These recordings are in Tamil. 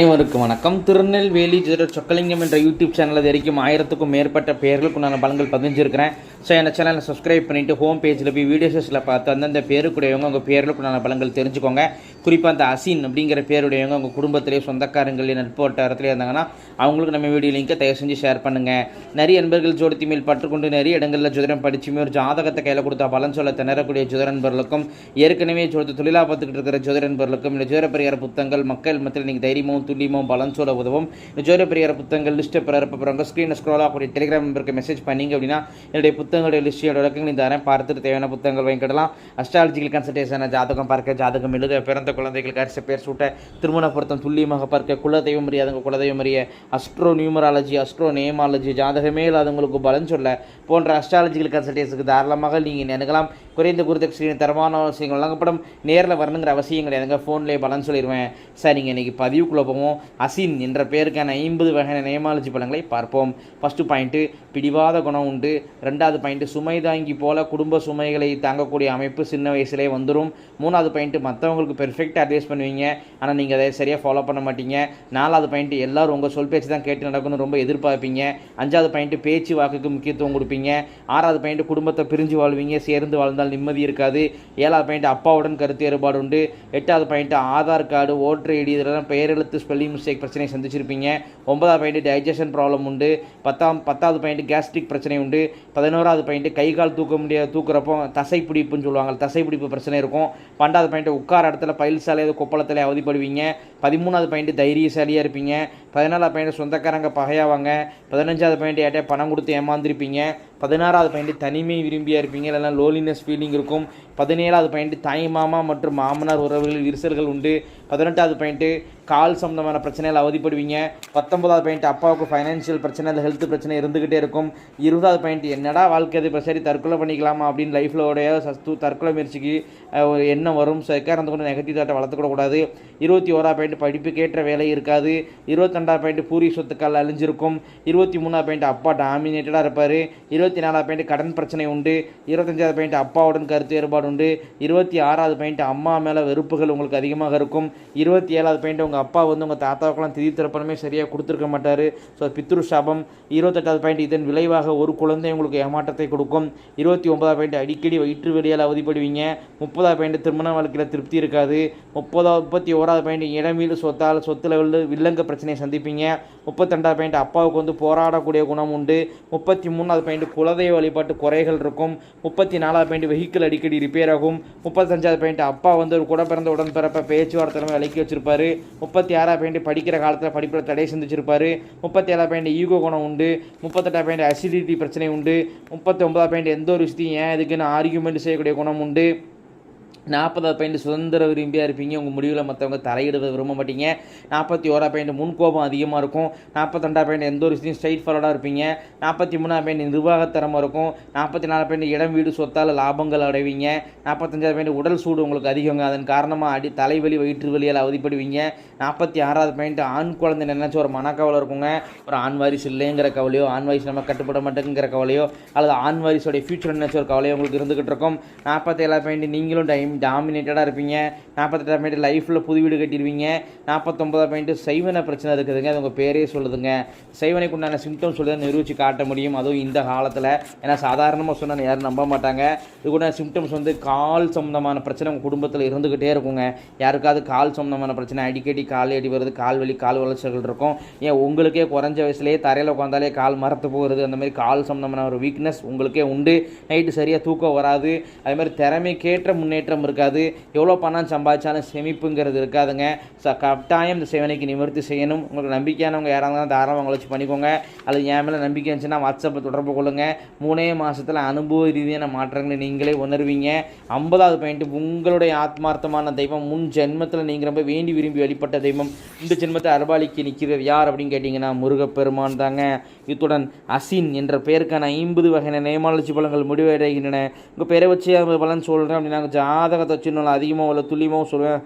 அனைவருக்கும் வணக்கம். திருநெல்வேலி ஜோதிட சொக்கலிங்கம் என்ற யூடியூப் சேனல் வரைக்கும் ஆயிரத்துக்கும் மேற்பட்ட பெயர்களுக்கு நான் பலன்கள் பதிஞ்சிருக்கிறேன். ஸோ இந்த சேனலை சப்ஸ்கிரைப் பண்ணிவிட்டு ஹோம் பேஜில் போய் வீடியோஸில் பார்த்து அந்தந்த பேருக்குடையவங்க உங்கள் பேரில் நான் பலன்கள் தெரிஞ்சுக்கோங்க. குறிப்பாக அந்த அசின் அப்படிங்கிற பேருடையவங்க உங்கள் குடும்பத்திலேயே சொந்தக்காரங்களே நட்பு வட்டாரத்திலே இருந்தாங்கன்னா அவங்களுக்கு நம்ம வீடியோ லிங்கை தயவு செஞ்சு ஷேர் பண்ணுங்கள் நிறைய நண்பர்கள் ஜோடித்தி மேல் பற்றுக்கொண்டு நிறைய இடங்களில் ஜோதிடம் படிச்சுமே ஒரு ஜாதகத்தை கையில் கொடுத்தா பலன் சொல்ல திணறக்கூடிய ஜோத நண்பர்களுக்கும் ஏற்கனவே ஜோதி தொழிலாக பார்த்துக்கிட்டு இருக்கிற ஜோதிட நண்பர்களுக்கும் இந்த ஜோதிட பெரியார புத்தகங்கள் மக்கள் மத்தியில் நீங்கள் தைரியமும் துல்லியமும் பலன் சொல்ல உதவும். இந்த ஜோதிட பெரியார புத்தகங்கள் லிஸ்ட்டை பிறப்ப ஸ்க்ரீனை ஸ்க்ரோல் ஆகக்கூடிய டெலிகிராம் நம்பருக்கு மெசேஜ் பண்ணிங்க அப்படின்னா என்னுடைய புத்தகங்களுடைய லிஸ்டியோட விளக்கங்கள் இந்த தரேன். பார்த்துட்டு தேவையான புத்தகங்கள் வாங்கிக்கிடலாம். அஸ்ட்ராலஜிக்கல் கன்சல்டேஷன் ஜாதகம் பார்க்க ஜாதகம் எழுத பிறந்த குழந்தைகளுக்கு அரிசி பேர் சூட்ட திருமண பொருத்தம் துல்லியமாக பார்க்க குலதெய்வம் அறியாதவங்க குலதெய்வம் அறிய அஸ்ட்ரோ நியூமராலஜி அஸ்ட்ரோ நேமாலஜி ஜாதகமே இல்லாதவங்களுக்கு பலன் சொல்ல போன்ற அஸ்ட்ராலஜிக்கல் கன்சல்டேஷனுக்கு தாராளமாக நீங்கள் நினைக்கலாம் குறைந்த குருதட்சிணை தரமான விஷயங்கள் வழங்கப்படும். நேரில் வரணுங்கிற அவசியம் கிடையாதுங்க ஃபோன்லேயே பலன் சொல்லிடுவேன் சரிங்க இன்றைக்கி பதிவுக்குள்ளே போவோம். அசின் என்ற பெயருக்கான ஐம்பது வகையான நேமாலஜி பலன்களை பார்ப்போம். ஃபஸ்ட்டு பாயிண்ட்டு பிடிவாத குணம் உண்டு. ரெண்டாவது பாயிண்ட்டு சுமை தாங்கி போல குடும்ப சுமைகளை தாங்கக்கூடிய அமைப்பு சின்ன வயசுலேயே வந்துடும் மூணாவது பாயிண்ட்டு மற்றவங்களுக்கு பெர்ஃபெக்டாக அட்வைஸ் பண்ணுவீங்க. ஆனால் நீங்கள் அதை சரியாக ஃபாலோ பண்ண மாட்டீங்க. நாலாவது பாயிண்ட்டு எல்லாரும் உங்கள் சொல் பேச்சு தான் கேட்டு நடக்கணும்னு ரொம்ப எதிர்பார்ப்பீங்க. அஞ்சாவது பாயிண்ட்டு பேச்சு வாக்குக்கு முக்கியத்துவம் கொடுப்பீங்க. ஆறாவது பாயிண்ட்டு குடும்பத்தை பிரிஞ்சு வாழ்வீங்க. சேர்ந்து வாழ்ந்தால் நிம்மதி இருக்காது. ஏழாவது பாயிண்ட் அப்பாவுடன் கருத்து வேறுபாடு உண்டு. எட்டாவது point Aadhaar card voter ID இதெல்லாம் பெயரெழுத்து ஸ்பெல்லிங் மிஸ்டேக் பிரச்சனை சந்திச்சிருப்பீங்க. ஒன்பதாவது பாயிண்ட்டு டைஜஷன் ப்ராப்ளம் உண்டு. பத்தாம் பத்தாவது பாயிண்ட் கேஸ்ட்ரிக் பிரச்சனை உண்டு. பதினோராவது பாயிண்ட்டு கை கால் தூக்க முடியாது தூக்குறப்போ தசை பிடிப்புன்னு சொல்லுவாங்க தசை பிடிப்பு பிரச்சனை இருக்கும். பன்னெண்டாவது பாயிண்ட்டு உட்கார இடத்துல பயில் சாலையாவது கொப்பளத்தில் அவதிப்படுவீங்க. பதிமூணாவது பாயிண்ட்டு தைரியசாலியாக இருப்பீங்க. பதினாலாவது பாயிண்ட் சொந்தக்காரங்க பகையாவாங்க. பதினஞ்சாவது பாயிண்ட் யார்ட்டே பணம் கொடுத்து ஏமாந்துருப்பீங்க. பதினாறாவது பாயிண்ட் தனிமை விரும்பியாக இருப்பீங்க இல்லைனா லோலினஸ் ஃபீலிங் இருக்கும். பதினேழாவது பாயிண்ட் தாய் மாமா மற்றும் மாமனார் உறவுகளில் விரிசல்கள் உண்டு. பதினெட்டாவது பாயிண்ட்டு கால் சம்பந்தமான பிரச்சனைகள் அவதிப்படுவீங்க. பத்தொன்பதாவது பாயிண்ட் அப்பாவுக்கு ஃபைனான்ஷியல் பிரச்சனை இல்லை ஹெல்த் பிரச்சனை இருந்துக்கிட்டே இருக்கும். இருபதாவது பாயிண்ட் என்னடா வாழ்க்கை அது இப்போ சரி தற்கொலை பண்ணிக்கலாமா? அப்படின்னு லைஃப்பில் உடைய சஸ்து தற்கொலை முயற்சிக்கு ஒரு எண்ணம் வரும். ஸோ அந்த கொண்டு நெகட்டிவ் தாட்டை வளர்த்துக்கூடாது இருபத்தி ஓரா பாயிண்ட் படிப்புக்கேற்ற வேலை இருக்காது. இருபத்தெண்டாவது பாயிண்ட் பூரி சொத்துக்கால் அழிஞ்சிருக்கும். இருபத்தி மூணாவது பாயிண்ட் அப்பா டாமினேட்டடாக இருப்பார். இருபத்தி இருபத்தி நாலாவது பாயிண்ட் கடன் பிரச்சனை உண்டு. இருபத்தஞ்சாவது பாயிண்ட் அப்பாவுடன் கருத்து வேறுபாடு உண்டு. இருபத்தி ஆறாவது பாயிண்ட் அம்மா மேலே வெறுப்புகள் உங்களுக்கு அதிகமாக இருக்கும். இருபத்தி ஏழாவது பாயிண்ட் உங்கள் அப்பா வந்து உங்கள் தாத்தாவுக்கெல்லாம் திதி திறப்பணமே சரியாக கொடுத்துருக்க மாட்டார். ஸோ பித்ரு சாபம். இருபத்தெட்டாவது பாயிண்ட் இதன் விளைவாக ஒரு குழந்தை உங்களுக்கு ஏமாற்றத்தை கொடுக்கும். இருபத்தி ஒன்பதாவது பாயிண்ட் அடிக்கடி வயிற்று வெளியால் அவதிப்படுவீங்க. முப்பதாவது பாயிண்ட் திருமண வாழ்க்கையில் திருப்தி இருக்காது. முப்பதாவது முப்பத்தி ஓராவது பாயிண்ட் இடமீடு சொத்தால் சொத்துல வில்லங்க பிரச்சனையை சந்திப்பீங்க. முப்பத்தெண்டாவது பாயிண்ட் அப்பாவுக்கு வந்து போராடக்கூடிய குணம் உண்டு. முப்பத்தி மூணாவது பாயிண்ட் குலதெய்வ வழிபாட்டு குறைகள் இருக்கும். முப்பத்தி நாலாவது பாயிண்ட் வெஹிக்கிள் அடிக்கடி ரிப்பேர் ஆகும். முப்பத்தஞ்சாவது பாயிண்ட் அப்பா வந்து ஒரு கூட பிறந்த உடன்பிறப்ப பேச்சுவார்த்தை விலக்கி வச்சிருப்பாரு. முப்பத்தி ஆறாவது பாயிண்ட் படிக்கிற காலத்தில் படிப்பில் தடை சந்திச்சிருப்பாரு முப்பத்தி ஏழாவது பாயிண்ட் ஈகோ குணம் உண்டு. முப்பத்தெட்டாவது பாயிண்ட் அசிடிட்டி பிரச்சனை உண்டு. முப்பத்தி ஒன்பதாவது பாயிண்ட் எந்த ஒரு விஷயத்தையும் ஏன் இதுக்குன்னு ஆர்கியூமெண்ட் செய்யக்கூடிய குணம் உண்டு. நாற்பதாவது பாயிண்ட் சுதந்திர விரும்பியாக இருப்பீங்க. உங்கள் முடிவில் மற்றவங்க தலையிட விரும்ப மாட்டீங்க. நாற்பத்தி ஓரா பாயிண்ட் முன்கோபம் அதிகமாக இருக்கும். நாற்பத்தெண்டாவது பாயிண்ட் எந்த ஒரு விஷயம் ஸ்ட்ரைட் ஃபார்வர்டாக இருப்பீங்க. நாற்பத்தி மூணாவது பாயிண்ட் நிர்வாகத்தரமாக இருக்கும். நாற்பத்தி நாலு பாயிண்ட் இடம் வீடு சொத்தால் லாபங்கள் அடைவீங்க. நாற்பத்தஞ்சாவது பாயிண்ட் உடல் சூடு உங்களுக்கு அதிகங்க. அதன் காரணமாக அடி தலைவலி வயிற்று வலியால் அவதிப்படுவீங்க. நாற்பத்தி ஆறாவது பாயிண்ட் ஆண் குழந்தை நினைச்ச ஒரு மனக்கவலை இருக்குங்க. ஒரு ஆண் வாரிசு இல்லைங்கிற கவலையோ ஆண் வாரிசு நம்ம கட்டுப்பட மாட்டேங்கிற கவலையோ அல்லது ஆண் வாரிசோடைய ஃபியூச்சர் நினைச்ச ஒரு கவலையோ உங்களுக்கு இருந்துகிட்டு இருக்கும். நாற்பத்தேழாவது பாயிண்ட் நீங்களும் டைம் டாமினேட்டடாக இருப்பீங்க. நாற்பத்தெட்டாம் பாயிண்ட் லைஃப்பில் புது வீடு கட்டிடுவீங்க. நாற்பத்தொம்பதாம் பாயிண்ட் சைவன பிரச்சனை இருக்குதுங்க. அது உங்கள் பேரே சொல்லுதுங்க. சைவனைக்கு உண்டான சிம்டம்ஸ் சொல்லி நிரூபித்து காட்ட முடியும். அதுவும் இந்த காலத்தில். ஏன்னா சாதாரணமாக சொன்னால் யாரும் நம்ப மாட்டாங்க. இது கூட சிம்டம்ஸ் வந்து கால் சம்மந்தமான பிரச்சனை உங்கள் குடும்பத்தில் இருந்துக்கிட்டே இருக்குங்க. யாருக்காவது கால் சம்மந்தமான பிரச்சனை அடிக்கடி கால் அடி வருது கால் வலி கால் வளர்ச்சிகள் இருக்கும். ஏன் உங்களுக்கே குறைஞ்ச வயசுலேயே தரையில் உட்காந்தாலே கால் மரத்து போகிறது அந்த மாதிரி கால் சம்மந்தமான ஒரு வீக்னஸ் உங்களுக்கே உண்டு. நைட்டு சரியாக தூக்கம் வராது. அதே மாதிரி திறமைக்கேற்ற முன்னேற்றம் இருக்காது. எவ்வளோ பணம் சம்பாதிச்சாலும் செமிப்புங்கிறது இருக்காதுங்க. ஸோ கட்டாயம் இந்த சேவனைக்கு நிவர்த்தி செய்யணும். உங்களுக்கு நம்பிக்கையானவங்க யாராக இருந்தாலும் தாராளமாக வச்சு பண்ணிக்கோங்க. அல்லது என் மேலே நம்பிக்கை இருந்துச்சுன்னா வாட்ஸ்அப்பில் தொடர்பு கொள்ளுங்கள் மூணே மாதத்தில் அனுபவ ரீதியான மாற்றங்களை நீங்களே உணர்வீங்க. ஐம்பதாவது பாயிண்ட் உங்களுடைய ஆத்மார்த்தமான தெய்வம். முன் ஜென்மத்தில் நீங்கள் ரொம்ப வேண்டி விரும்பி வழிபட்ட தெய்வம். இந்த ஜென்மத்தை அர்பாலிக்கு நிற்கிறது யார் அப்படின்னு கேட்டிங்கன்னா முருகப்பெருமான் தாங்க. இத்துடன் அசின் என்ற பெயருக்கான ஐம்பது வகையான நேமாலஜி பழங்கள் முடிவடைகின்றன. உங்கள் பெயரை வச்சு அந்த பலன் சொல்கிறேன் அப்படின்னா ஜாதகத்தை வச்சு நல்லா அதிகமாக இல்லை துல்லியமாகவும் சொல்லுவேன்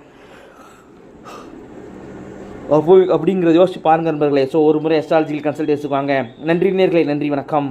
அப்போ அப்படிங்கிறத யோசிச்சு பாருங்க நண்பர்களே. ஸோ ஒரு முறை எஸ்ட்ராலஜிக்கல் கன்சல்டேஷன் வாங்க. நன்றி நேர்களை நன்றி வணக்கம்.